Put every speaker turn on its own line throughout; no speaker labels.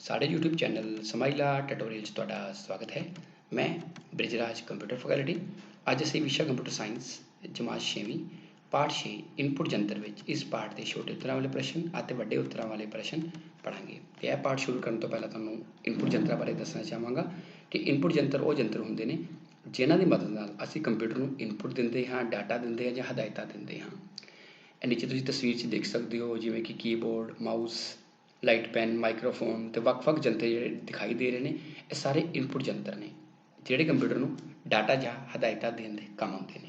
ਸਾਡੇ YouTube channel ਸਮਾਈਲਾ tutorial 'ਚ ਤੁਹਾਡਾ ਸਵਾਗਤ ਹੈ। ਮੈਂ ਬ੍ਰਿਜਰਾਜ ਕੰਪਿਊਟਰ ਫੈਕਲਟੀ। ਅੱਜ ਅਸੀਂ ਵਿਸ਼ਾ ਕੰਪਿਊਟਰ ਸਾਇੰਸ ਜਮਾਤ 6ਵੀਂ ਪਾਠ 6 ਇਨਪੁਟ ਜੰਤਰ ਵਿੱਚ ਇਸ ਪਾਠ ਦੇ ਛੋਟੇ ਉੱਤਰਾਂ ਵਾਲੇ ਪ੍ਰਸ਼ਨ ਅਤੇ ਵੱਡੇ ਉੱਤਰਾਂ ਵਾਲੇ ਪ੍ਰਸ਼ਨ ਪੜਾਂਗੇ ਤੇ ਇਹ ਪਾਠ ਸ਼ੁਰੂ ਕਰਨ ਤੋਂ ਪਹਿਲਾਂ ਤੁਹਾਨੂੰ ਇਨਪੁਟ ਜੰਤਰਾਂ ਬਾਰੇ ਦੱਸਣਾ ਚਾਹਾਂਗਾ ਕਿ ਇਨਪੁਟ ਜੰਤਰ ਉਹ ਜੰਤਰ ਹੁੰਦੇ ਨੇ ਜਿਨ੍ਹਾਂ ਦੀ ਮਦਦ ਨਾਲ ਅਸੀਂ ਕੰਪਿਊਟਰ ਨੂੰ ਇਨਪੁਟ ਦਿੰਦੇ ਹਾਂ, ਡਾਟਾ ਦਿੰਦੇ ਹਾਂ ਜਾਂ ਹਦਾਇਤਾਂ ਦਿੰਦੇ ਹਾਂ। ਇਹ ਨੀਚੇ ਤੁਸੀਂ ਤਸਵੀਰ 'ਚ ਦੇਖ ਸਕਦੇ ਹੋ ਜਿਵੇਂ ਕਿ keyboard, mouse light pen, microphone ਤੇ ਵੱਖ-ਵੱਖ ਜੰਤਰ ਜਿਹੜੇ ਦਿਖਾਈ ਦੇ ਰਹੇ ਨੇ, ਇਹ ਸਾਰੇ ਇਨਪੁਟ ਜੰਤਰ ਨੇ, ਜਿਹੜੇ ਕੰਪਿਊਟਰ ਨੂੰ ਡਾਟਾ ਜਾਂ ਹਦਾਇਤਾਂ ਦੇਣ ਦੇ ਕੰਮ ਆਉਂਦੇ ਨੇ।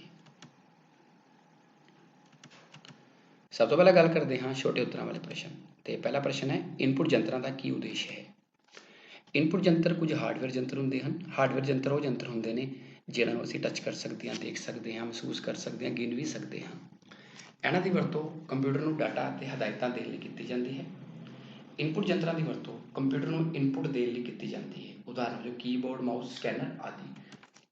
ਸਭ ਤੋਂ ਪਹਿਲਾਂ ਗੱਲ ਕਰਦੇ ਹਾਂ ਛੋਟੇ ਉੱਤਰਾਂ ਵਾਲੇ ਪ੍ਰਸ਼ਨ। ਤੇ ਪਹਿਲਾ ਪ੍ਰਸ਼ਨ ਹੈ ਇਨਪੁਟ ਜੰਤਰਾਂ ਦਾ ਕੀ ਉਦੇਸ਼ ਹੈ? ਇਨਪੁਟ ਜੰਤਰ ਕੁਝ ਹਾਰਡਵੇਅਰ ਜੰਤਰ ਹੁੰਦੇ ਹਨ। ਹਾਰਡਵੇਅਰ ਜੰਤਰ ਉਹ ਜੰਤਰ ਹੁੰਦੇ ਨੇ, ਜਿਹਨਾਂ ਨੂੰ ਅਸੀਂ ਟੱਚ ਕਰ ਸਕਦੇ ਹਾਂ, ਦੇਖ ਸਕਦੇ ਹਾਂ, ਮਹਿਸੂਸ ਕਰ ਸਕਦੇ ਹਾਂ, ਗਿਣ ਵੀ ਸਕਦੇ ਹਾਂ। ਇਹਨਾਂ ਦੀ ਵਰਤੋਂ ਕੰਪਿਊਟਰ ਨੂੰ ਡਾਟਾ ਅਤੇ ਹਦਾਇਤਾਂ ਦੇਣ ਲਈ ਕੀਤੀ ਜਾਂਦੀ ਹੈ। ਇਨਪੁਟ ਯੰਤਰਾਂ ਦੀ ਵਰਤੋਂ ਕੰਪਿਊਟਰ ਨੂੰ ਇਨਪੁਟ ਦੇਣ ਲਈ ਕੀਤੀ ਜਾਂਦੀ ਹੈ। ਉਦਾਹਰਨ ਵਜੋਂ ਕੀਬੋਰਡ ਮਾਊਸ ਸਕੈਨਰ ਆਦਿ।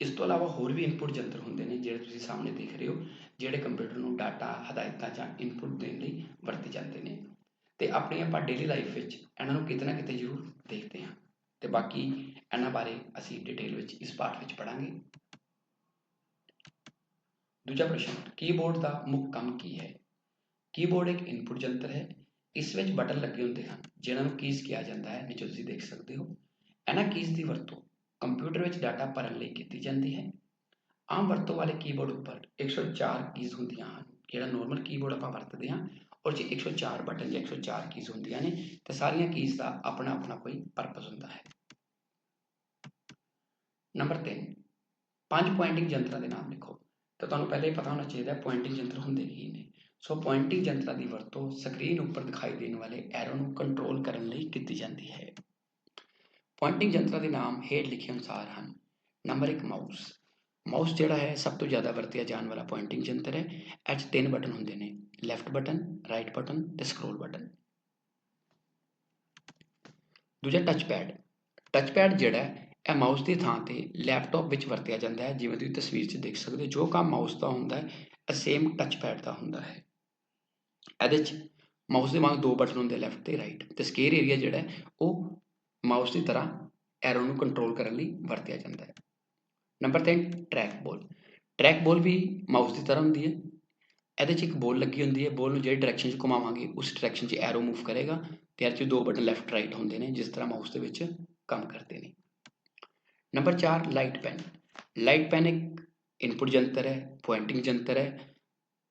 ਇਸ ਤੋਂ ਇਲਾਵਾ ਹੋਰ ਵੀ ਇਨਪੁਟ ਜੰਤਰ ਹੁੰਦੇ ਨੇ ਜਿਹੜੇ ਤੁਸੀਂ ਸਾਹਮਣੇ ਦੇਖ ਰਹੇ ਹੋ, ਜਿਹੜੇ ਕੰਪਿਊਟਰ ਨੂੰ ਡਾਟਾ ਹਦਾਇਤਾਂ ਜਾਂ ਇਨਪੁਟ ਦੇਣ ਲਈ ਵਰਤੇ ਜਾਂਦੇ ਨੇ। ਤੇ ਆਪਣੀ ਆਪਾਂ ਡੇਲੀ ਲਾਈਫ ਵਿੱਚ ਇਹਨਾਂ ਨੂੰ ਕਿਤੇ ਨਾ ਕਿਤੇ ਜ਼ਰੂਰ ਦੇਖਦੇ ਹਾਂ। ਤੇ ਬਾਕੀ ਇਹਨਾਂ ਬਾਰੇ ਅਸੀਂ ਡਿਟੇਲ ਵਿੱਚ ਇਸ ਪਾਠ ਵਿੱਚ ਪੜਾਂਗੇ ਦੂਜਾ ਪ੍ਰਸ਼ਨ ਕੀਬੋਰਡ ਦਾ ਮੁੱਖ ਕੰਮ ਕੀ ਹੈ? ਕੀਬੋਰਡ ਇੱਕ ਇਨਪੁਟ ਜੰਤਰ ਹੈ। ਇਸ ਵਿੱਚ ਬਟਨ ਲੱਗੇ ਹੁੰਦੇ ਹਨ ਜਿਨ੍ਹਾਂ ਨੂੰ ਕੀਜ਼ ਕਿਹਾ ਜਾਂਦਾ ਹੈ ਨੀਚੇ ਤੁਸੀਂ ਦੇਖ ਸਕਦੇ ਹੋ। ਇਹਨਾਂ ਕੀਜ਼ ਦੀ ਵਰਤੋਂ ਕੰਪਿਊਟਰ ਵਿੱਚ ਡਾਟਾ ਭਰਨ ਲਈ ਕੀਤੀ ਜਾਂਦੀ ਹੈ। ਆਮ ਵਰਤੋਂ ਵਾਲੇ ਕੀਬੋਰਡ ਉੱਪਰ 104 ਕੀਜ਼ ਹੁੰਦੀਆਂ ਹਨ, ਜਿਹੜਾ ਨਾਰਮਲ ਕੀਬੋਰਡ ਆਪਾਂ ਵਰਤਦੇ ਹਾਂ, ਔਰ ਜੇ 104 ਬਟਨ ਜਾਂ 104 ਕੀਜ਼ ਹੁੰਦੀਆਂ ਨੇ, ਤੇ ਸਾਰੀਆਂ ਕੀਜ਼ ਦਾ ਆਪਣਾ ਆਪਣਾ ਕੋਈ ਪਰਪਸ ਹੁੰਦਾ ਹੈ। ਨੰਬਰ 3 ਪੰਜ ਪੁਆਇੰਟਿੰਗ ਯੰਤਰਾਂ ਦੇ ਨਾਮ ਲਿਖੋ। ਤਾਂ ਤੁਹਾਨੂੰ ਪਹਿਲੇ ਹੀ ਪਤਾ ਹੋਣਾ ਚਾਹੀਦਾ ਪੁਆਇੰਟਿੰਗ ਯੰਤਰ ਹੁੰਦੇ ਕੀ ਨੇ। ਸੋ ਪੁਆਇੰਟਿੰਗ ਯੰਤਰਾਂ ਦੀ ਵਰਤੋਂ ਸਕਰੀਨ ਉੱਪਰ ਦਿਖਾਈ ਦੇਣ ਵਾਲੇ ਐਰੋ ਨੂੰ ਕੰਟਰੋਲ ਕਰਨ ਲਈ ਕੀਤੀ ਜਾਂਦੀ ਹੈ। ਪੁਆਇੰਟਿੰਗ ਯੰਤਰਾਂ ਦੇ ਨਾਮ ਹੇਠ ਲਿਖੇ ਅਨੁਸਾਰ ਹਨ। ਨੰਬਰ 1 ਮਾਊਸ ਮਾਊਸ ਜਿਹੜਾ ਹੈ, ਸਭ ਤੋਂ ਜ਼ਿਆਦਾ ਵਰਤਿਆ ਜਾਣ ਵਾਲਾ ਪੁਆਇੰਟਿੰਗ ਯੰਤਰ ਹੈ। ਇਹ 'ਚ ਤਿੰਨ ਬਟਨ ਹੁੰਦੇ ਨੇ। ਲੈਫਟ ਬਟਨ ਰਾਈਟ ਬਟਨ ਤੇ ਸਕਰੋਲ ਬਟਨ ਦੂਜਾ ਟੱਚ ਪੈਡ ਟੱਚ ਪੈਡ ਜਿਹੜਾ ਹੈ, ਇਹ ਮਾਊਸ ਦੀ ਥਾਂ ਤੇ ਲੈਪਟਾਪ ਵਿੱਚ ਵਰਤਿਆ ਜਾਂਦਾ ਹੈ। ਜਿਵੇਂ ਤੁਸੀਂ ਤਸਵੀਰ 'ਚ ਦੇਖ ਸਕਦੇ ਹੋ, ਜੋ ਕੰਮ ਮਾਊਸ ਦਾ ਹੁੰਦਾ ਹੈ, ਇਹ ਸੇਮ ਟੱਚ ਪੈਡ ਦਾ ਹੁੰਦਾ ਹੈ। ਇਹਦੇ 'ਚ ਮਾਊਸ ਦੇ ਵਾਂਗ ਦੋ ਬਟਨ ਹੁੰਦੇ ਲੈਫਟ ਤੇ ਰਾਈਟ ਤੇ ਸਕੇਅਰ ਏਰੀਆ ਜਿਹੜਾ ਉਹ ਮਾਊਸ ਦੀ ਤਰ੍ਹਾਂ ਐਰੋ ਨੂੰ ਕੰਟਰੋਲ ਕਰਨ ਲਈ ਵਰਤਿਆ ਜਾਂਦਾ ਹੈ। ਨੰਬਰ 3 ਟਰੈਕ ਬੋਲ ਟਰੈਕ ਬੋਲ ਵੀ ਮਾਊਸ ਦੀ ਤਰ੍ਹਾਂ ਹੁੰਦੀ ਹੈ। ਇਹਦੇ 'ਚ ਇੱਕ ਬੋਲ ਲੱਗੀ ਹੁੰਦੀ ਹੈ। ਬੋਲ ਨੂੰ ਜਿਹੜੀ ਡਾਇਰੈਕਸ਼ਨ 'ਚ ਘੁਮਾਵਾਂਗੇ, ਉਸ ਡਾਇਰੈਕਸ਼ਨ 'ਚ ਐਰੋ ਮੂਵ ਕਰੇਗਾ ਤੇ ਇਹਦੇ 'ਚ ਦੋ ਬਟਨ ਲੈਫਟ ਰਾਈਟ ਹੁੰਦੇ ਨੇ, ਜਿਸ ਤਰ੍ਹਾਂ ਮਾਊਸ ਦੇ ਵਿੱਚ ਕੰਮ ਕਰਦੇ ਨੇ। Number 4 light pen light pen ਇੱਕ ਇਨਪੁਟ ਜੰਤਰ ਹੈ ਪੁਆਇੰਟਿੰਗ ਜੰਤਰ ਹੈ।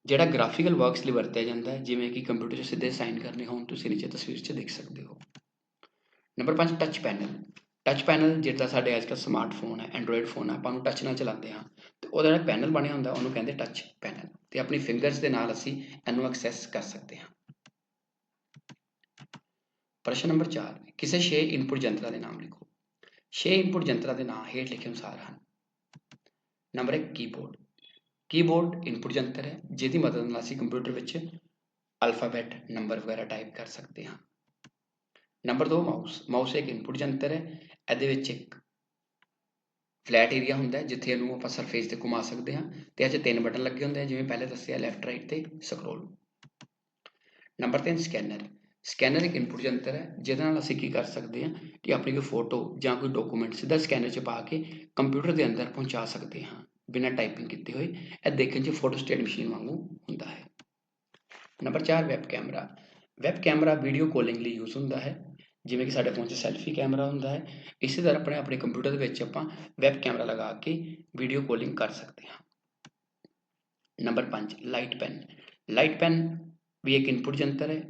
ਜਿਹੜਾ ਗ੍ਰਾਫੀਕਲ ਵਰਕਸ ਲਈ ਵਰਤਿਆ ਜਾਂਦਾ ਹੈ, ਜਿਵੇਂ ਕਿ ਕੰਪਿਊਟਰ 'ਚ ਸਿੱਧੇ ਸਾਈਨ ਕਰਨੇ ਹੋਣ, ਤੁਸੀਂ ਨੀਚੇ ਤਸਵੀਰ 'ਚ ਦੇਖ ਸਕਦੇ ਹੋ। Number 5 touch panel touch panel ਜਿਹੜਾ ਸਾਡੇ ਅੱਜ ਕੱਲ੍ਹ ਸਮਾਰਟਫੋਨ ਹੈ ਐਂਡਰੋਇਡ ਫੋਨ ਹੈ, ਆਪਾਂ ਨੂੰ ਟੱਚ ਨਾਲ ਚਲਾਉਂਦੇ ਹਾਂ। ਤੇ ਉਹਦਾ ਜਿਹੜਾ ਪੈਨਲ ਬਣਿਆ ਹੁੰਦਾ, ਉਹਨੂੰ ਕਹਿੰਦੇ ਟੱਚ ਪੈਨਲ ਤੇ ਆਪਣੀ ਫਿੰਗਰਸ ਦੇ ਨਾਲ ਅਸੀਂ ਇਹਨੂੰ ਐਕਸੈਸ ਕਰ ਸਕਦੇ ਹਾਂ। ਪ੍ਰਸ਼ਨ ਨੰਬਰ 4 ਕਿਸੇ 6 ਇਨਪੁਟ ਯੰਤਰਾਂ ਦੇ ਨਾਮ ਲਿਖੋ। 6 ਇਨਪੁਟ ਯੰਤਰਾਂ ਦੇ ਨਾਮ ਹੇਠ ਲਿਖੇ ਅਨੁਸਾਰ ਹਨ। ਨੰਬਰ 1 ਕੀਬੋਰਡ ਕੀਬੋਰਡ ਇਨਪੁਟ ਯੰਤਰ ਹੈ, ਜਿਹਦੀ ਮਦਦ ਨਾਲ ਅਸੀਂ ਕੰਪਿਊਟਰ ਵਿੱਚ ਅਲਫਾਬੈਟ ਨੰਬਰ ਵਗੈਰਾ ਟਾਈਪ ਕਰ ਸਕਦੇ ਹਾਂ। ਨੰਬਰ 2 ਮਾਊਸ ਮਾਊਸ ਇੱਕ ਇਨਪੁਟ ਯੰਤਰ ਹੈ, ਇਹਦੇ ਵਿੱਚ ਇੱਕ ਫਲੈਟ ਏਰੀਆ ਹੁੰਦਾ ਜਿੱਥੇ ਇਹਨੂੰ ਆਪਾਂ ਸਰਫੇਸ ਤੇ ਘੁਮਾ ਸਕਦੇ ਹਾਂ ਤੇ ਇਹ 'ਚ ਤਿੰਨ ਬਟਨ ਲੱਗੇ ਹੁੰਦੇ ਆ, ਜਿਵੇਂ ਪਹਿਲੇ ਦੱਸਿਆ ਲੈਫਟ ਰਾਈਟ ਤੇ ਸਕਰੋਲ ਨੰਬਰ 3 ਸਕੈਨਰ ਸਕੈਨਰ ਇੱਕ ਇਨਪੁਟ ਯੰਤਰ ਹੈ, ਜਿਹਦੇ ਨਾਲ ਅਸੀਂ ਕੀ ਕਰ ਸਕਦੇ ਹਾਂ ਕਿ ਆਪਣੀ ਕੋਈ ਫੋਟੋ ਜਾਂ ਕੋਈ ਡਾਕੂਮੈਂਟ ਸਿੱਧਾ ਸਕੈਨਰ 'ਚ ਪਾ ਕੇ ਕੰਪਿਊਟਰ ਦੇ ਅੰਦਰ ਪਹੁੰਚਾ ਸਕਦੇ ਹਾਂ। ਬਿਨਾਂ ਟਾਈਪਿੰਗ ਕੀਤੇ ਹੋਏ, ਇਹ ਦੇਖਣ 'ਚ ਫੋਟੋ ਸਟੇਟ ਮਸ਼ੀਨ ਵਾਂਗੂ ਹੁੰਦਾ ਹੈ। Number 4 web camera web camera video calling ਲਈ ਯੂਜ਼ ਹੁੰਦਾ ਹੈ। ਜਿਵੇਂ ਕਿ ਸਾਡੇ ਫੋਨ 'ਚ ਸੈਲਫੀ ਕੈਮਰਾ ਹੁੰਦਾ ਹੈ। ਇਸੇ ਤਰ੍ਹਾਂ ਆਪਣੇ ਆਪਣੇ ਕੰਪਿਊਟਰ ਦੇ ਵਿੱਚ ਆਪਾਂ ਵੈਬ ਕੈਮਰਾ ਲਗਾ ਕੇ ਵੀਡੀਓ ਕਾਲਿੰਗ ਕਰ ਸਕਦੇ ਹਾਂ। Number 5 light pen light pen ਵੀ ਇੱਕ ਇਨਪੁਟ ਜੰਤਰ ਹੈ,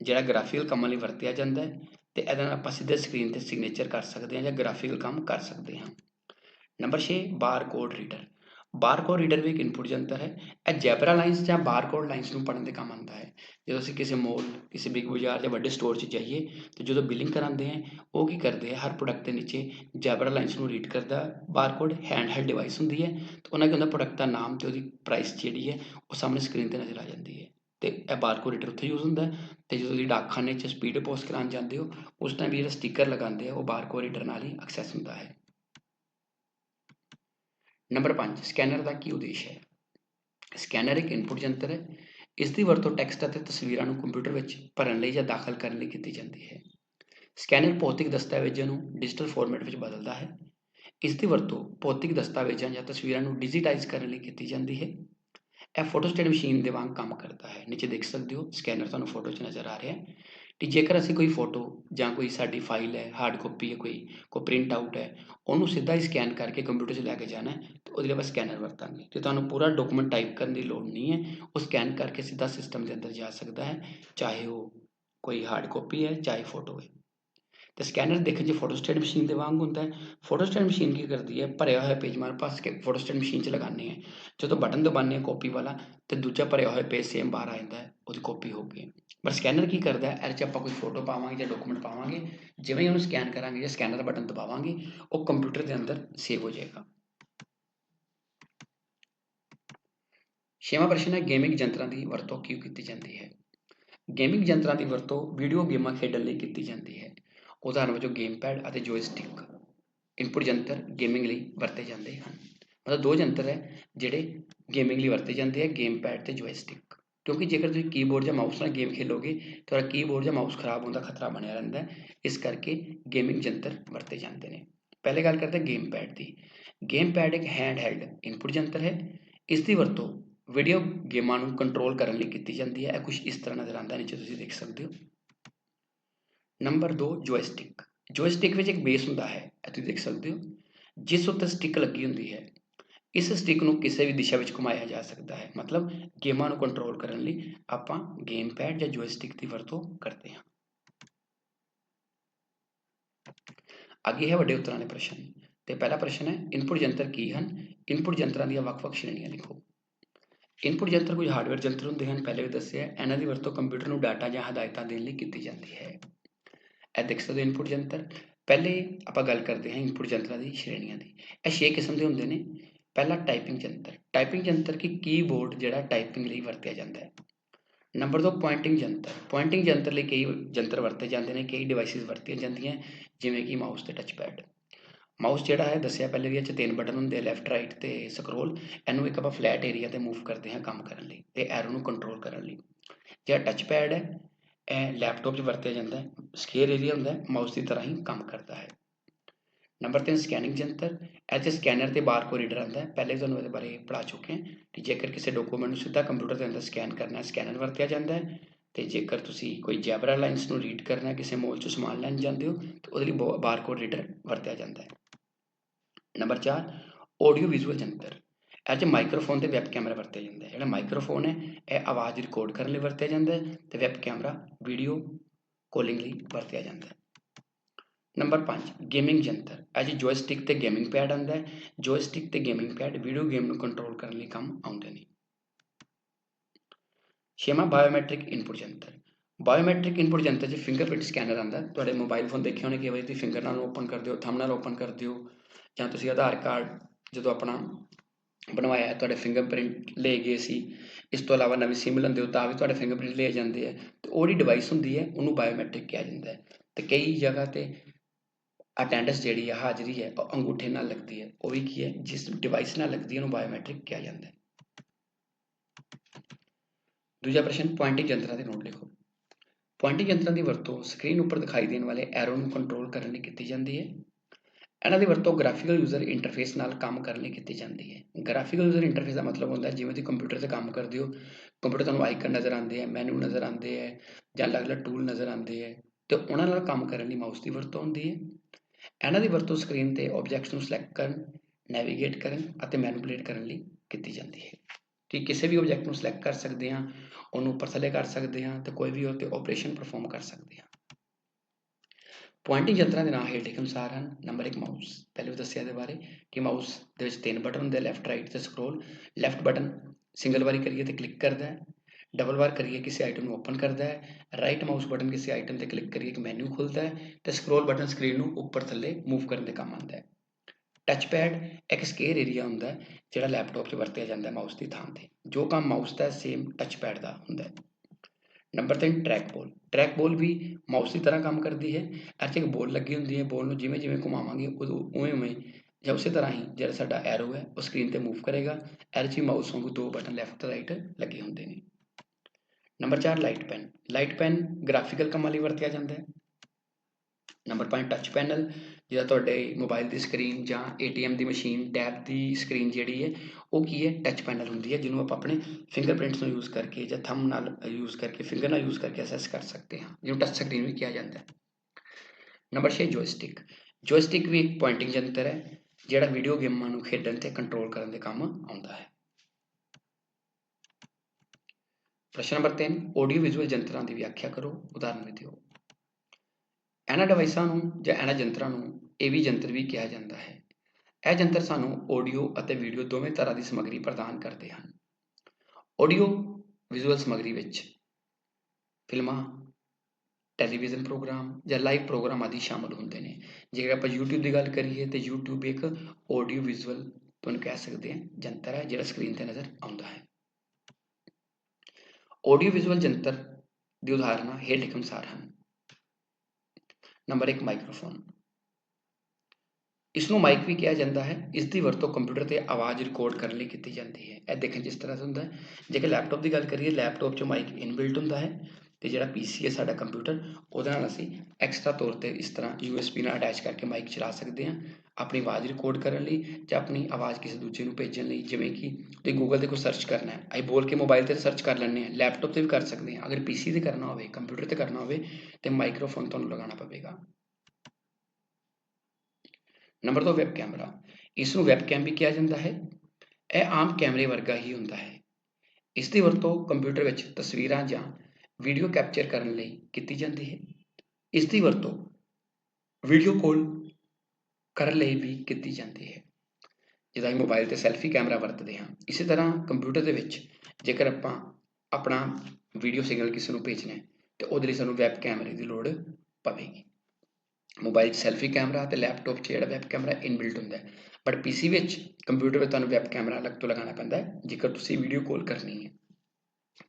ਜਿਹੜਾ ਗ੍ਰਾਫੀਕਲ ਕੰਮਾਂ ਲਈ ਵਰਤਿਆ ਜਾਂਦਾ ਹੈ ਤੇ ਇਹਦੇ ਨਾਲ ਆਪਾਂ ਸਿੱਧੇ ਸਕਰੀਨ ਤੇ ਸਿਗਨੇਚਰ ਕਰ ਸਕਦੇ ਹਾਂ ਜਾਂ ਗ੍ਰਾਫੀਕਲ ਕੰਮ ਕਰ ਸਕਦੇ ਹਾਂ। Number 6 barcode reader barcode reader ਵੀ ਇੱਕ ਇਨਪੁਟ ਯੰਤਰ ਹੈ। ਇਹ ਜੈਬਰਾ ਲਾਈਨਸ ਜਾਂ ਬਾਰਕੋਡ ਲਾਈਨਸ ਨੂੰ ਪੜ੍ਹਨ ਦੇ ਕੰਮ ਆਉਂਦਾ ਹੈ। ਜਦੋਂ ਅਸੀਂ ਕਿਸੇ ਮੋਲ ਕਿਸੇ ਬਿਗ ਬਾਜ਼ਾਰ ਜਾਂ ਵੱਡੇ ਸਟੋਰ 'ਚ ਜਾਈਏ, ਤੇ ਜਦੋਂ ਬਿਲਿੰਗ ਕਰਾਉਂਦੇ ਆ ਉਹ ਕੀ ਕਰਦੇ ਆ ਹਰ ਪ੍ਰੋਡਕਟ ਦੇ ਨੀਚੇ ਜੈਬਰਾ ਲਾਈਨਸ ਨੂੰ ਰੀਡ ਕਰਦਾ। ਬਾਰਕੋਡ ਹੈਂਡਹੈਲਡ ਡਿਵਾਈਸ ਹੁੰਦੀ ਹੈ ਤੇ ਉਹਨਾਂ ਕੀ ਹੁੰਦਾ ਪ੍ਰੋਡਕਟ ਦਾ ਨਾਮ ਤੇ ਉਹਦੀ ਪ੍ਰਾਈਸ ਜਿਹੜੀ ਹੈ, ਉਹ ਸਾਹਮਣੇ ਸਕਰੀਨ ਤੇ ਨਜ਼ਰ ਆ ਜਾਂਦੀ ਹੈ। ਤੇ ਇਹ ਬਾਰਕੋਡ ਰੀਡਰ ਉੱਥੇ ਯੂਜ਼ ਹੁੰਦਾ ਤੇ ਜਦੋਂ ਤੁਸੀਂ ਡਾਕਖਾਨੇ 'ਚ ਸਪੀਡ ਪੋਸਟ ਕਰਾਉਣ ਜਾਂਦੇ ਹੋ, ਉਸ ਟਾਈਮ ਵੀ ਜਿਹੜਾ ਸਟicker ਲਗਾਉਂਦੇ ਆ, ਉਹ ਬਾਰਕੋਡ ਰੀਡਰ ਨਾਲ ਹੀ ਐਕਸੈਸ ਹੁੰਦਾ ਹੈ। ਨੰਬਰ 5 ਸਕੈਨਰ ਦਾ ਕੀ ਉਦੇਸ਼ ਹੈ? ਸਕੈਨਰ ਇੱਕ ਇਨਪੁਟ ਯੰਤਰ ਹੈ। ਇਸ ਦੀ ਵਰਤੋਂ ਟੈਕਸਟ ਅਤੇ ਤਸਵੀਰਾਂ ਨੂੰ ਕੰਪਿਊਟਰ ਵਿੱਚ ਭਰਨ ਲਈ ਜਾਂ ਦਾਖਲ ਕਰਨ ਲਈ ਕੀਤੀ ਜਾਂਦੀ ਹੈ। ਸਕੈਨਰ ਭੌਤਿਕ ਦਸਤਾਵੇਜ਼ਾਂ ਨੂੰ ਡਿਜੀਟਲ ਫਾਰਮੈਟ ਵਿੱਚ ਬਦਲਦਾ ਹੈ। ਇਸ ਦੀ ਵਰਤੋਂ ਭੌਤਿਕ ਦਸਤਾਵੇਜ਼ਾਂ ਜਾਂ ਤਸਵੀਰਾਂ ਨੂੰ ਡਿਜੀਟਾਈਜ਼ ਕਰਨ ਲਈ ਕੀਤੀ ਜਾਂਦੀ ਹੈ। ਇਹ ਫੋਟੋਸਟੇਟ ਮਸ਼ੀਨ ਦੇ ਵਾਂਗ ਕੰਮ ਕਰਦਾ ਹੈ। ਨੀਚੇ ਦੇਖ ਸਕਦੇ ਹੋ ਸਕੈਨਰ ਤੁਹਾਨੂੰ ਫੋਟੋ 'ਚ ਨਜ਼ਰ ਆ ਰਿਹਾ ਹੈ। ਤੇ ਜੇਕਰ ਅਸੀਂ ਕੋਈ ਫੋਟੋ ਜਾਂ ਕੋਈ ਸਾਡੀ ਫਾਈਲ ਹੈ ਹਾਰਡ ਕਾਪੀ ਹੈ, ਕੋਈ ਕੋਈ ਪ੍ਰਿੰਟ ਆਊਟ ਹੈ, ਉਹਨੂੰ ਸਿੱਧਾ ਹੀ ਸਕੈਨ ਕਰਕੇ ਕੰਪਿਊਟਰ 'ਚ ਲੈ ਕੇ ਜਾਣਾ ਹੈ ਤੇ ਉਹਦੇ ਲਈ ਆਪਾਂ ਸਕੈਨਰ ਵਰਤਾਂਗੇ। ਤੇ ਤੁਹਾਨੂੰ ਪੂਰਾ ਡਾਕੂਮੈਂਟ ਟਾਈਪ ਕਰਨ ਦੀ ਲੋੜ ਨਹੀਂ ਹੈ। ਉਹ ਸਕੈਨ ਕਰਕੇ ਸਿੱਧਾ ਸਿਸਟਮ ਦੇ ਅੰਦਰ ਜਾ ਸਕਦਾ ਹੈ, ਚਾਹੇ ਉਹ ਕੋਈ ਹਾਰਡ ਕਾਪੀ ਹੈ, ਚਾਹੇ ਫੋਟੋ ਹੈ। ਤੇ ਸਕੈਨਰ ਦੇਖਣ 'ਚ ਫੋਟੋਸਟੇਟ ਮਸ਼ੀਨ ਦੇ ਵਾਂਗ ਹੁੰਦਾ ਹੈ। ਫੋਟੋਸਟੇਟ ਮਸ਼ੀਨ ਕੀ ਕਰਦੀ ਹੈ? ਭਰਿਆ ਹੋਇਆ ਪੇਜ ਮਾਰ ਪਾਸ ਕੇ ਫੋਟੋਸਟੇਟ ਮਸ਼ੀਨ 'ਚ ਲਗਾਉਂਦੇ ਹਾਂ। ਜਦੋਂ ਬਟਨ ਦਬਾਉਂਦੇ ਹਾਂ ਕਾਪੀ ਵਾਲਾ, ਤੇ ਦੂਜਾ ਭਰਿਆ ਹੋਇਆ ਪੇਜ ਸੇਮ ਬਾਹਰ ਆ ਜਾਂਦਾ ਹੈ, ਉਹਦੀ ਕਾਪੀ ਹੋ ਗਈ ਪਰ ਸਕੈਨਰ ਕੀ ਕਰਦਾ ਹੈ? ਇਹਦੇ 'ਚ ਆਪਾਂ ਕੋਈ ਫੋਟੋ ਪਾਵਾਂਗੇ ਜਾਂ ਡਾਕੂਮੈਂਟ ਪਾਵਾਂਗੇ, ਜਿਵੇਂ ਹੀ ਉਹਨੂੰ ਸਕੈਨ ਕਰਾਂਗੇ ਜਾਂ ਸਕੈਨਰ ਬਟਨ ਦਬਾਵਾਂਗੇ, ਉਹ ਕੰਪਿਊਟਰ ਦੇ ਅੰਦਰ ਸੇਵ ਹੋ ਜਾਏਗਾ। ਛੇਵਾਂ ਪ੍ਰਸ਼ਨ ਹੈ ਗੇਮਿੰਗ ਯੰਤਰਾਂ ਦੀ ਵਰਤੋਂ ਕਿਉਂ ਕੀਤੀ ਜਾਂਦੀ ਹੈ? ਗੇਮਿੰਗ ਯੰਤਰਾਂ ਦੀ ਵਰਤੋਂ ਵੀਡੀਓ ਗੇਮਾਂ ਖੇਡਣ ਲਈ ਕੀਤੀ ਜਾਂਦੀ ਹੈ। ਉਦਾਹਰਨ ਵਜੋਂ ਗੇਮ ਪੈਡ ਅਤੇ ਜੋਇਸਟਿਕ ਇਨਪੁਟ ਯੰਤਰ ਗੇਮਿੰਗ ਲਈ ਵਰਤੇ ਜਾਂਦੇ ਹਨ। ਮਤਲਬ ਦੋ ਯੰਤਰ ਹੈ ਜਿਹੜੇ ਗੇਮਿੰਗ ਲਈ ਵਰਤੇ ਜਾਂਦੇ ਆ ਗੇਮ ਪੈਡ ਤੇ ਜੋਇਸਟਿਕ ਕਿਉਂਕਿ ਜੇਕਰ ਤੁਸੀਂ ਕੀਬੋਰਡ ਜਾਂ ਮਾਊਸ ਨਾਲ ਗੇਮ ਖੇਲੋਗੇ, ਤੁਹਾਡਾ ਕੀਬੋਰਡ ਜਾਂ ਮਾਊਸ ਖਰਾਬ ਹੋਣ ਦਾ ਖਤਰਾ ਬਣਿਆ ਰਹਿੰਦਾ ਹੈ। ਇਸ ਕਰਕੇ ਗੇਮਿੰਗ ਯੰਤਰ ਵਰਤੇ ਜਾਂਦੇ ਨੇ। ਪਹਿਲੇ ਗੱਲ ਕਰਦੇ ਗੇਮ ਪੈਡ ਦੀ। ਗੇਮ ਪੈਡ ਇੱਕ ਹੈਂਡ ਹੈਲਡ ਇਨਪੁਟ ਯੰਤਰ ਹੈ। ਇਸ ਦੀ ਵਰਤੋਂ ਵੀਡੀਓ ਗੇਮਾਂ ਨੂੰ ਕੰਟਰੋਲ ਕਰਨ ਲਈ ਕੀਤੀ ਜਾਂਦੀ ਹੈ। ਇਹ ਕੁਝ ਇਸ ਤਰ੍ਹਾਂ ਨਜ਼ਰ ਆਉਂਦਾ ਨੀਚੇ ਤੁਸੀਂ ਦੇਖ ਸਕਦੇ ਹੋ। ਨੰਬਰ 2 ਜੋਇਸਟਿਕ ਜੋਇਸਟਿਕ ਵਿੱਚ ਇੱਕ ਬੇਸ ਹੁੰਦਾ ਹੈ। ਇਹ ਤੁਸੀਂ ਦੇਖ ਸਕਦੇ ਹੋ। ਜਿਸ ਉੱਤੇ ਸਟਿਕ ਲੱਗੀ ਹੁੰਦੀ ਹੈ ਇਸ ਸਟਿਕ ਨੂੰ ਕਿਸੇ ਵੀ ਦਿਸ਼ਾ ਵਿੱਚ ਘੁਮਾਇਆ ਜਾ ਸਕਦਾ ਹੈ। ਮਤਲਬ ਗੇਮਾਂ ਨੂੰ ਕੰਟਰੋਲ ਕਰਨ ਲਈ ਆਪਾਂ ਗੇਮ ਪੈਡ ਜਾਂ ਜੋਇਸਟਿਕ ਦੀ ਵਰਤੋਂ ਕਰਦੇ ਹਾਂ। ਅੱਗੇ ਹੈ ਵੱਡੇ ਉੱਤਰਾਂ ਦੇ ਪ੍ਰਸ਼ਨ। ਤੇ ਪਹਿਲਾ ਪ੍ਰਸ਼ਨ ਹੈ ਇਨਪੁਟ ਯੰਤਰ ਕੀ ਹਨ? ਇਨਪੁਟ ਯੰਤਰਾਂ ਦੀਆਂ ਵੱਖ-ਵੱਖ ਸ਼੍ਰੇਣੀਆਂ ਲਿਖੋ। ਇਨਪੁਟ ਯੰਤਰ ਕੁਝ ਹਾਰਡਵੇਅਰ ਯੰਤਰ ਹੁੰਦੇ ਹਨ। ਪਹਿਲੇ ਵੀ ਦੱਸਿਆ, ਇਹਨਾਂ ਦੀ ਵਰਤੋਂ ਕੰਪਿਊਟਰ ਨੂੰ ਡਾਟਾ ਜਾਂ ਹਦਾਇਤਾਂ ਦੇਣ ਲਈ ਕੀਤੀ ਜਾਂਦੀ ਹੈ। ਇਹ ਦੇਖ ਸਕਦੇ ਹੋ ਇਨਪੁਟ ਯੰਤਰ। ਪਹਿਲੇ ਆਪਾਂ ਗੱਲ ਕਰਦੇ ਹਾਂ ਇਨਪੁਟ ਯੰਤਰਾਂ ਦੀ ਸ਼੍ਰੇਣੀਆਂ ਦੀ। ਇਹ 6 ਕਿਸਮ ਦੇ ਹੁੰਦੇ ਨੇ। ਪਹਿਲਾ ਟਾਈਪਿੰਗ ਯੰਤਰ। ਟਾਈਪਿੰਗ ਯੰਤਰ ਕੀ ਕੀਬੋਰਡ ਜਿਹੜਾ ਟਾਈਪਿੰਗ ਲਈ ਵਰਤਿਆ ਜਾਂਦਾ ਹੈ। ਨੰਬਰ 2 ਪੁਆਇੰਟਿੰਗ ਯੰਤਰ। ਪੁਆਇੰਟਿੰਗ ਯੰਤਰ ਲਈ ਕਈ ਯੰਤਰ ਵਰਤੇ ਜਾਂਦੇ ਨੇ, ਕਈ ਡਿਵਾਈਸਿਸ ਵਰਤੀਆਂ ਜਾਂਦੀਆਂ, ਜਿਵੇਂ ਕਿ ਮਾਊਸ ਤੇ ਟੱਚ ਪੈਡ ਮਾਊਸ ਜਿਹੜਾ ਹੈ, ਦੱਸਿਆ ਪਹਿਲੇ ਵੀ ਇਹ 'ਚ ਤਿੰਨ ਬਟਨ ਹੁੰਦੇ ਆ ਲੈਫਟ ਰਾਈਟ ਤੇ ਸਕਰੋਲ ਇਹਨੂੰ ਇੱਕ ਆਪਾਂ ਫਲੈਟ ਏਰੀਆ ਤੇ ਮੂਵ ਕਰਦੇ ਹਾਂ ਕੰਮ ਕਰਨ ਲਈ, ਤੇ ਐਰੋ ਨੂੰ ਕੰਟਰੋਲ ਕਰਨ ਲਈ। ਜਿਹੜਾ ਟੱਚ ਪੈਡ ਹੈ, ਇਹ ਲੈਪਟਾਪ 'ਚ ਵਰਤਿਆ ਜਾਂਦਾ ਹੈ ਸਕੇਅਰ ਏਰੀਆ ਹੁੰਦਾ ਹੈ ਮਾਊਸ ਦੀ ਤਰ੍ਹਾਂ ਹੀ ਕੰਮ ਕਰਦਾ ਹੈ। ਨੰਬਰ 3 ਸਕੈਨਿੰਗ ਯੰਤਰ ਇਹ 'ਚ ਸਕੈਨਰ ਤੇ ਬਾਰਕੋਡ ਰੀਡਰ ਆਉਂਦਾ ਹੈ। ਪਹਿਲੇ ਤੁਹਾਨੂੰ ਇਹਦੇ ਬਾਰੇ ਪੜ੍ਹਾ ਚੁੱਕੇ ਹਾਂ। ਕਿ ਜੇਕਰ ਕਿਸੇ ਡਾਕੂਮੈਂਟ ਨੂੰ ਸਿੱਧਾ ਕੰਪਿਊਟਰ ਦੇ ਅੰਦਰ ਸਕੈਨ ਕਰਨਾ ਹੈ ਸਕੈਨਰ ਵਰਤਿਆ ਜਾਂਦਾ ਹੈ। ਤੇ ਜੇਕਰ ਤੁਸੀਂ ਕੋਈ ਜੈਬਰਾ ਲਾਈਨਸ ਨੂੰ ਰੀਡ ਕਰਨਾ ਹੈ, ਕਿਸੇ ਮੋਲ 'ਚੋਂ ਸਮਾਨ ਲੈਣ ਜਾਂਦੇ ਹੋ, ਤਾਂ ਉਹਦੇ ਲਈ ਬਾਰਕੋਡ ਰੀਡਰ ਵਰਤਿਆ ਜਾਂਦਾ ਹੈ। ਨੰਬਰ 4 ਆਡੀਓ ਵਿਜ਼ੂਅਲ ਯੰਤਰ ਇਹ 'ਚ ਮਾਈਕਰੋਫੋਨ ਤੇ ਵੈਬ ਕੈਮਰਾ ਵਰਤਿਆ ਜਾਂਦਾ ਹੈ। ਜਿਹੜਾ ਮਾਈਕਰੋਫੋਨ ਹੈ, ਇਹ ਆਵਾਜ਼ ਰਿਕਾਰਡ ਕਰਨ ਲਈ ਵਰਤਿਆ ਜਾਂਦਾ ਹੈ ਤੇ ਵੈਬ ਕੈਮਰਾ ਵੀਡੀਓ ਕਾਲਿੰਗ ਲਈ ਵਰਤਿਆ ਜਾਂਦਾ ਹੈ। ਨੰਬਰ 5 ਗੇਮਿੰਗ ਯੰਤਰ ਇਹ 'ਚ ਜੋਇਸਟਿਕ ਤੇ ਗੇਮਿੰਗ ਪੈਡ ਆਉਂਦਾ ਹੈ। ਜੋਇਸਟਿਕ ਤੇ ਗੇਮਿੰਗ ਪੈਡ ਵੀਡੀਓ ਗੇਮ ਨੂੰ ਕੰਟਰੋਲ ਕਰਨ ਲਈ ਕੰਮ ਆਉਂਦੇ ਨੇ। ਛੇਵਾਂ ਬਾਇਓਮੈਟ੍ਰਿਕ ਇਨਪੁਟ ਜੰਤਰ। ਬਾਇਓਮੈਟ੍ਰਿਕ ਇਨਪੁਟ ਜੰਤਰ 'ਚ ਫਿੰਗਰਪ੍ਰਿੰਟ ਸਕੈਨਰ ਆਉਂਦਾ ਤੁਹਾਡੇ ਮੋਬਾਈਲ ਫੋਨ ਦੇਖੇ ਹੋਣੇ ਕਿ ਵਾਰੀ ਤੁਸੀਂ ਫਿੰਗਰ ਨਾਲ ਓਪਨ ਕਰਦੇ ਹੋ ਥੰਬ ਨਾਲ ਓਪਨ ਕਰਦੇ ਹੋ ਜਾਂ ਤੁਸੀਂ ਆਧਾਰ ਕਾਰਡ ਜਦੋਂ ਆਪਣਾ ਬਣਵਾਇਆ ਤੁਹਾਡੇ ਫਿੰਗਰਪ੍ਰਿੰਟ ਲੈ ਗਏ ਸੀ, ਇਸ ਤੋਂ ਇਲਾਵਾ ਨਵੀਂ ਸਿਮ ਲੈਂਦੇ ਹੋ ਤਾਂ ਵੀ ਤੁਹਾਡੇ ਫਿੰਗਰਪ੍ਰਿੰਟ ਲਏ ਜਾਂਦੇ ਆ। ਤੇ ਉਹਦੀ ਡਿਵਾਈਸ ਹੁੰਦੀ ਹੈ, ਉਹਨੂੰ ਬਾਇਓਮੈਟ੍ਰਿਕ ਕਿਹਾ ਜਾਂਦਾ ਹੈ। ਤੇ ਕਈ ਜਗ੍ਹਾ ਤੇ ਅਟੈਂਡੈਂਸ ਜਿਹੜੀ ਹੈ ਹਾਜ਼ਰੀ ਹੈ, ਉਹ ਅੰਗੂਠੇ ਨਾਲ ਲੱਗਦੀ ਹੈ। ਉਹ ਵੀ ਕੀ ਹੈ? ਜਿਸ ਡਿਵਾਈਸ ਨਾਲ ਲੱਗਦੀ ਹੈ, ਉਹਨੂੰ ਬਾਇਓਮੈਟ੍ਰਿਕ ਕਿਹਾ ਜਾਂਦਾ ਹੈ। ਦੂਜਾ ਪ੍ਰਸ਼ਨ ਪੁਆਇੰਟਿੰਗ ਯੰਤਰਾਂ ਦੇ ਨੋਟ ਲਿਖੋ। ਪੁਆਇੰਟਿੰਗ ਯੰਤਰਾਂ ਦੀ ਵਰਤੋਂ ਸਕਰੀਨ ਉੱਪਰ ਦਿਖਾਈ ਦੇਣ ਵਾਲੇ ਐਰੋ ਨੂੰ ਕੰਟਰੋਲ ਕਰਨ ਲਈ ਕੀਤੀ ਜਾਂਦੀ ਹੈ। ਇਹਨਾਂ ਦੀ ਵਰਤੋਂ ਗ੍ਰਾਫੀਕਲ ਯੂਜ਼ਰ ਇੰਟਰਫੇਸ ਨਾਲ ਕੰਮ ਕਰਨ ਲਈ ਕੀਤੀ ਜਾਂਦੀ ਹੈ। ਗ੍ਰਾਫੀਕਲ ਯੂਜ਼ਰ ਇੰਟਰਫੇਸ ਦਾ ਮਤਲਬ ਹੁੰਦਾ ਹੈ, ਜਿਵੇਂ ਤੁਸੀਂ ਕੰਪਿਊਟਰ ਤੇ ਕੰਮ ਕਰਦੇ ਹੋ ਕੰਪਿਊਟਰ ਤੁਹਾਨੂੰ ਆਈਕਨ ਨਜ਼ਰ ਆਉਂਦੇ ਹੈ ਮੈਨੂ ਨਜ਼ਰ ਆਉਂਦੇ ਹੈ ਜਾਂ ਅਲੱਗ-ਅਲੱਗ ਟੂਲ ਨਜ਼ਰ ਆਉਂਦੇ ਹੈ, ਤੇ ਉਹਨਾਂ ਨਾਲ ਕੰਮ ਕਰਨ ਲਈ ਮਾਊਸ ਦੀ ਵਰਤੋਂ ਹੁੰਦੀ ਹੈ। ਇਹਨਾਂ ਦੀ ਵਰਤੋਂ ਸਕਰੀਨ ਤੇ ਆਬਜੈਕਟਸ ਨੂੰ ਸਿਲੈਕਟ ਕਰਨ ਨੈਵੀਗੇਟ ਕਰਨ ਅਤੇ ਮੈਨੀਪੂਲੇਟ ਕਰਨ ਲਈ ਕੀਤੀ ਜਾਂਦੀ ਹੈ। ਤੁਸੀਂ ਕਿਸੇ ਵੀ ਆਬਜੈਕਟ ਨੂੰ ਸਿਲੈਕਟ ਕਰ ਸਕਦੇ ਹਾਂ, ਉਹਨੂੰ ਉੱਪਰ ਥੱਲੇ ਕਰ ਸਕਦੇ ਹਾਂ ਤੇ ਕੋਈ ਵੀ ਉਹ ਤੇ ਆਪਰੇਸ਼ਨ ਪਰਫਾਰਮ ਕਰ ਸਕਦੇ ਹਾਂ। ਪੁਆਇੰਟਿੰਗ ਯੰਤਰਾਂ ਦੇ ਨਾਂ ਹੇਠ ਲਿਖੇ ਅਨੁਸਾਰ ਹਨ। ਨੰਬਰ 1 ਮਾਊਸ ਪਹਿਲੇ ਵੀ ਦੱਸਿਆ ਇਹਦੇ ਬਾਰੇ ਕਿ ਮਾਊਸ ਦੇ ਵਿੱਚ ਤਿੰਨ ਬਟਨ ਹੁੰਦੇ ਲੈਫਟ ਰਾਈਟ ਤੇ ਸਕਰੋਲ ਲੈਫਟ ਬਟਨ ਸਿੰਗਲ ਵਾਰੀ ਕਰੀਏ ਤੇ ਕਲਿੱਕ ਕਰਦਾ ਹੈ। ਡਬਲ ਵਾਰ ਕਰੀਏ, ਕਿਸੇ ਆਈਟਮ ਨੂੰ ਓਪਨ ਕਰਦਾ ਹੈ ਰਾਈਟ ਮਾਊਸ ਬਟਨ ਕਿਸੇ ਆਈਟਮ ਤੇ ਕਲਿੱਕ ਕਰੀਏ, ਇੱਕ ਮੈਨੂ ਖੁੱਲਦਾ ਹੈ ਤੇ ਸਕਰੋਲ ਬਟਨ ਸਕਰੀਨ ਨੂੰ ਉੱਪਰ ਥੱਲੇ ਮੂਵ ਕਰਨ ਦੇ ਕੰਮ ਆਉਂਦਾ ਹੈ। ਟੱਚ ਪੈਡ ਇੱਕ ਸਕੇਅਰ ਏਰੀਆ ਹੁੰਦਾ ਜਿਹੜਾ ਲੈਪਟਾਪ 'ਚ ਵਰਤਿਆ ਜਾਂਦਾ ਹੈ ਮਾਊਸ ਦੀ ਥਾਂ ਤੇ, ਜੋ ਕੰਮ ਮਾਊਸ ਦਾ ਸੇਮ ਟੱਚ ਪੈਡ ਦਾ ਹੁੰਦਾ ਹੈ। ਨੰਬਰ 3 ਟਰੈਕ ਬੋਲ ਟਰੈਕ ਬੋਲ ਵੀ ਮਾਊਸ ਦੀ ਤਰ੍ਹਾਂ ਕੰਮ ਕਰਦੀ ਹੈ ਇਹ 'ਚ ਇੱਕ ਬੋਲ ਲੱਗੀ ਹੁੰਦੀ ਹੈ ਬੋਲ ਨੂੰ ਜਿਵੇਂ ਜਿਵੇਂ ਘੁਮਾਵਾਂਗੇ, ਉਦੋਂ ਉਵੇਂ ਉਵੇਂ ਜਾਂ ਉਸੇ ਤਰ੍ਹਾਂ ਹੀ ਜਿਹੜਾ ਸਾਡਾ ਐਰੋ ਹੈ, ਉਹ ਸਕਰੀਨ ਤੇ ਮੂਵ ਕਰੇਗਾ। ਐਰ 'ਚ ਵੀ ਮਾਊਸ ਵਾਂਗੂ ਦੋ ਬਟਨ ਲੈਫਟ ਤੇ ਰਾਈਟ ਲੱਗੇ ਹੁੰਦੇ ਨੇ। Number 4 light pen light pen graphical ਕੰਮਾਂ ਲਈ ਵਰਤਿਆ ਜਾਂਦਾ ਹੈ। ਨੰਬਰ 5 ਟੱਚ ਪੈਨਲ ਜਿਹੜਾ ਤੁਹਾਡੇ ਮੋਬਾਈਲ ਦੀ ਸਕਰੀਨ ਜਾਂ ਏਟੀਐਮ ਦੀ ਮਸ਼ੀਨ ਟੈਬ ਦੀ ਸਕਰੀਨ ਜਿਹੜੀ ਹੈ, ਉਹ ਕੀ ਹੈ? ਟੱਚ ਪੈਨਲ ਹੁੰਦੀ ਹੈ, ਜਿਹਨੂੰ ਆਪਾਂ ਆਪਣੇ ਫਿੰਗਰਪ੍ਰਿੰਟਸ ਨੂੰ ਯੂਜ਼ ਕਰਕੇ ਜਾਂ ਥੰਬ ਨਾਲ ਯੂਜ਼ ਕਰਕੇ ਫਿੰਗਰ ਨਾਲ ਯੂਜ਼ ਕਰਕੇ ਅਸੈਸ ਕਰ ਸਕਦੇ ਹਾਂ। ਜਿਹਨੂੰ ਟੱਚ ਸਕਰੀਨ ਵੀ ਕਿਹਾ ਜਾਂਦਾ ਹੈ। ਨੰਬਰ 6 ਜੋਇਸਟਿਕ ਜੋਇਸਟਿਕ ਵੀ ਇੱਕ ਪੁਆਇੰਟਿੰਗ ਯੰਤਰ ਹੈ, ਜਿਹੜਾ ਵੀਡੀਓ ਗੇਮਾਂ ਨੂੰ ਖੇਡਣ ਤੇ ਕੰਟਰੋਲ ਕਰਨ ਦੇ ਕੰਮ ਆਉਂਦਾ ਹੈ। ਪ੍ਰਸ਼ਨ ਨੰਬਰ 3 ਆਡੀਓ ਵਿਜ਼ੂਅਲ ਯੰਤਰਾਂ ਦੀ ਵਿਆਖਿਆ ਕਰੋ, ਉਦਾਹਰਨ ਵੀ ਦਿਓ। ਇਹਨਾਂ ਡਿਵਾਈਸਾਂ ਨੂੰ ਜਾਂ ਇਹਨਾਂ ਯੰਤਰਾਂ ਨੂੰ ਏਵੀ ਯੰਤਰ ਵੀ ਕਿਹਾ ਜਾਂਦਾ ਹੈ। ਇਹ ਯੰਤਰ ਸਾਨੂੰ ਆਡੀਓ ਅਤੇ ਵੀਡੀਓ ਦੋਵੇਂ ਤਰ੍ਹਾਂ ਦੀ ਸਮੱਗਰੀ ਪ੍ਰਦਾਨ ਕਰਦੇ ਹਨ। ਆਡੀਓ ਵਿਜ਼ੂਅਲ ਸਮੱਗਰੀ ਵਿੱਚ ਫਿਲਮਾਂ ਟੈਲੀਵਿਜ਼ਨ ਪ੍ਰੋਗਰਾਮ ਜਾਂ ਲਾਈਵ ਪ੍ਰੋਗਰਾਮ ਆਦਿ ਸ਼ਾਮਲ ਹੁੰਦੇ ਨੇ। ਜੇਕਰ ਆਪਾਂ YouTube ਦੀ ਗੱਲ ਕਰੀਏ ਤੇ YouTube ਇੱਕ ਆਡੀਓ ਵਿਜ਼ੂਅਲ ਤੁਹਾਨੂੰ ਕਹਿ ਸਕਦੇ ਹਾਂ ਜੰਤਰ ਹੈ ਜਿਹੜਾ ਸਕਰੀਨ ਤੇ ਨਜ਼ਰ ਆਉਂਦਾ ਹੈ। ਆਡੀਓ ਵਿਜ਼ੂਅਲ ਜੰਤਰ ਦੀ ਉਦਾਹਰਨਾਂ ਹੇਠ ਲਿਖੇ ਅਨੁਸਾਰ ਹਨ। ਨੰਬਰ 1 ਮਾਈਕਰੋਫੋਨ ਇਸ ਨੂੰ ਮਾਈਕ ਵੀ ਕਿਹਾ ਜਾਂਦਾ ਹੈ। ਇਸ ਦੀ ਵਰਤੋਂ ਕੰਪਿਊਟਰ ਤੇ ਆਵਾਜ਼ ਰਿਕਾਰਡ ਕਰਨ ਲਈ ਕੀਤੀ ਜਾਂਦੀ ਹੈ। ਇਹ ਦੇਖਣ ਜਿਸ ਤਰ੍ਹਾਂ ਦਾ ਹੁੰਦਾ ਹੈ। ਜੇਕਰ ਲੈਪਟਾਪ ਦੀ ਗੱਲ ਕਰੀਏ ਲੈਪਟਾਪ 'ਚ ਮਾਈਕ ਇਨਬਿਲਟ ਹੁੰਦਾ ਹੈ। ਤੇ ਜਿਹੜਾ ਪੀਸੀ ਹੈ ਸਾਡਾ ਕੰਪਿਊਟਰ ਉਹਦੇ ਨਾਲ ਅਸੀਂ ਐਕਸਟਰਾ ਤੌਰ ਤੇ ਇਸ ਤਰ੍ਹਾਂ ਯੂਐਸਬੀ ਨਾਲ ਅਟੈਚ ਕਰਕੇ ਮਾਈਕ ਚਲਾ ਸਕਦੇ ਹਾਂ, ਆਪਣੀ ਆਵਾਜ਼ ਰਿਕਾਰਡ ਕਰਨ ਲਈ ਜਾਂ ਆਪਣੀ ਆਵਾਜ਼ ਕਿਸੇ ਦੂਜੇ ਨੂੰ ਭੇਜਣ ਲਈ, ਜਿਵੇਂ ਕਿ ਤੁਸੀਂ ਗੂਗਲ ਤੇ ਕੋਈ ਸਰਚ ਕਰਨਾ ਹੈ, ਅਸੀਂ ਬੋਲ ਕੇ ਮੋਬਾਈਲ ਤੇ ਸਰਚ ਕਰ ਲੈਂਦੇ ਹਾਂ ਲੈਪਟਾਪ ਤੇ ਵੀ ਕਰ ਸਕਦੇ ਹਾਂ, ਅਗਰ ਪੀਸੀ ਤੇ ਕਰਨਾ ਹੋਵੇ ਕੰਪਿਊਟਰ ਤੇ ਕਰਨਾ ਹੋਵੇ, ਤੇ ਮਾਈਕਰੋਫੋਨ ਤੁਹਾਨੂੰ ਲਗਾਉਣਾ ਪਵੇਗਾ। ਨੰਬਰ 2 ਵੈਬ ਕੈਮਰਾ ਇਸ ਨੂੰ ਵੈਬ ਕੈਮ ਵੀ ਕਿਹਾ ਜਾਂਦਾ ਹੈ। ਇਹ ਆਮ ਕੈਮਰੇ ਵਰਗਾ ਹੀ ਹੁੰਦਾ ਹੈ। ਇਸ ਦੀ ਵਰਤੋਂ ਕੰਪਿਊਟਰ ਵਿੱਚ ਤਸਵੀਰਾਂ ਜਾਂ ਵੀਡੀਓ ਕੈਪਚਰ ਕਰਨ ਲਈ ਕੀਤੀ ਜਾਂਦੀ ਹੈ। ਇਸ ਦੀ ਵਰਤੋਂ ਵੀਡੀਓ ਕਾਲ ਕਰਨ ਲਈ ਵੀ ਕੀਤੀ ਜਾਂਦੀ ਹੈ। ਜਿੱਦਾਂ ਹੀ ਮੋਬਾਈਲ ਤੇ ਸੈਲਫੀ ਕੈਮਰਾ ਵਰਤਦੇ ਹਾਂ, ਇਸੇ ਤਰ੍ਹਾਂ ਕੰਪਿਊਟਰ ਦੇ ਵਿੱਚ ਜੇਕਰ ਆਪਾਂ ਆਪਣਾ ਵੀਡੀਓ ਸਿਗਨਲ ਕਿਸੇ ਨੂੰ ਭੇਜਣਾ ਹੈ, ਤੇ ਉਹਦੇ ਲਈ ਸਾਨੂੰ ਵੈਬ ਕੈਮਰੇ ਦੀ ਲੋੜ ਪਵੇਗੀ। ਮੋਬਾਈਲ 'ਚ ਸੈਲਫੀ ਕੈਮਰਾ ਤੇ ਲੈਪਟਾਪ 'ਚ ਜਿਹੜਾ ਵੈਬ ਕੈਮਰਾ ਇਨਬਿਲਟ ਹੁੰਦਾ ਹੈ ਬਟ ਪੀਸੀ ਵਿੱਚ ਕੰਪਿਊਟਰ ਵਿੱਚ ਤੁਹਾਨੂੰ ਵੈਬ ਕੈਮਰਾ ਅਲੱਗ ਤੋਂ ਲਗਾਉਣਾ ਪੈਂਦਾ ਹੈ, ਜੇਕਰ ਤੁਸੀਂ ਵੀਡੀਓ ਕਾਲ ਕਰਨੀ ਹੈ।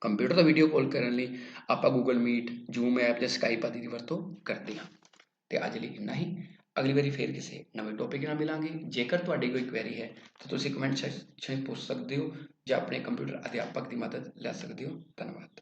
ਕੰਪਿਊਟਰ ਤੋਂ ਵੀਡੀਓ ਕਾਲ ਕਰਨ ਲਈ ਆਪਾਂ ਗੂਗਲ ਮੀਟ ਜ਼ੂਮ ਐਪ ਜਾਂ ਸਕਾਈਪ ਆਦਿ ਦੀ ਵਰਤੋਂ ਕਰਦੇ ਹਾਂ। ਤੇ ਅੱਜ ਲਈ ਇੰਨਾ ਹੀ। ਅਗਲੀ ਵਾਰੀ ਫੇਰ ਕਿਸੇ ਨਵੇਂ ਟੌਪਿਕ ਨਾਲ ਮਿਲਾਂਗੇ। ਜੇਕਰ ਤੁਹਾਡੀ ਕੋਈ ਕੁਐਰੀ ਹੈ, ਤਾਂ ਤੁਸੀਂ ਕਮੈਂਟ ਸੈਕਸ਼ਨ ਪੁੱਛ ਸਕਦੇ ਹੋ ਜਾਂ ਆਪਣੇ ਕੰਪਿਊਟਰ ਅਧਿਆਪਕ ਦੀ ਮਦਦ ਲੈ ਸਕਦੇ ਹੋ। ਧੰਨਵਾਦ।